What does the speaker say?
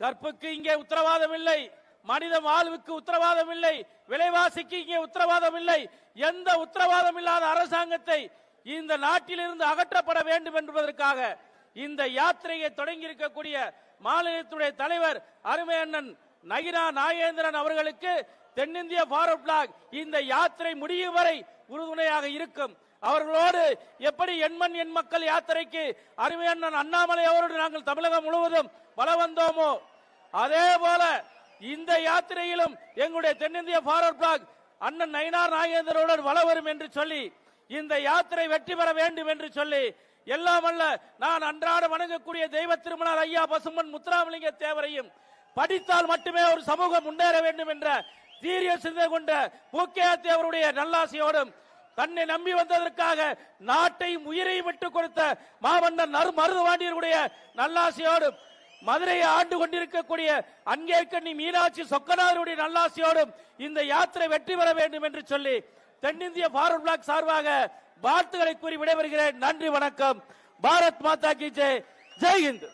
கற்புக்கு இங்கே உத்தரவாதம் இல்லை மனித வாழ்வுக்கு உத்தரவாதம் இல்லை விலைவாசிக்கு இங்கே உத்தரவாதம் இல்லை எந்த உத்தரவாதம் இல்லாத அரசாங்கத்தை இந்த நாட்டிலிருந்து அகற்றப்பட வேண்டும் என்பதற்காக இந்த யாத்திரையை தொடங்கி இருக்கக்கூடிய மாநிலத்துடைய தலைவர் அருமை அண்ணன் நகினா நாகேந்திரன் அவர்களுக்கு தென்னிந்திய ஃபார்வர்ட் பிளாக் இந்த யாத்திரை முடியும் வரை உறுதுணையாக இருக்கும். அவர்களோடு எப்படி எண்மண் எண் மக்கள் யாத்திரைக்கு அருமை அண்ணன் அண்ணாமலை அவரோடு நாங்கள் தமிழகம் முழுவதும் வல வந்தோமோ? அதே போல இந்த யாத்திரையிலும் எங்களுடைய தென்னிந்திய ஃபார்வர்ட் பிளாக் அண்ணன் நயினார் நாகேந்திரோடு வல வரும் என்று சொல்லி இந்த யாத்திரை வெற்றி பெற வேண்டும் என்று சொல்லி எல்லாம் அல்ல நான் அன்றாட வணங்கக்கூடிய தெய்வ திருமணர் ஐயா பசுமன் முத்துராமலிங்க தேவரையும் படித்தால் மட்டுமே ஒரு சமூகம் முன்னேற வேண்டும் என்ற தீரிய சிந்தை கொண்ட பூக்கையா தேவருடைய நல்லாசையோடும் தன்னை நம்பி வந்ததற்காக நாட்டையும் உயிரையும் விட்டுக் கொடுத்த மாமன்னர் நறு மருதுவாண்டியருடைய நல்லாசையோடும் மதுரையை ஆண்டு கொண்டிருக்கக்கூடிய அங்கேற்கண்ணி மீனாட்சி சொக்கநாதருடைய நல்லாசையோடும் இந்த யாத்திரை வெற்றி பெற வேண்டும் என்று சொல்லி தென்னிந்திய ஃபார்வர்ட் பிளாக் சார்பாக வாழ்த்துக்களை கூறி விடைபெறுகிறேன். நன்றி வணக்கம். பாரத் மாதா கி ஜெய். ஜெய் ஹிந்த்.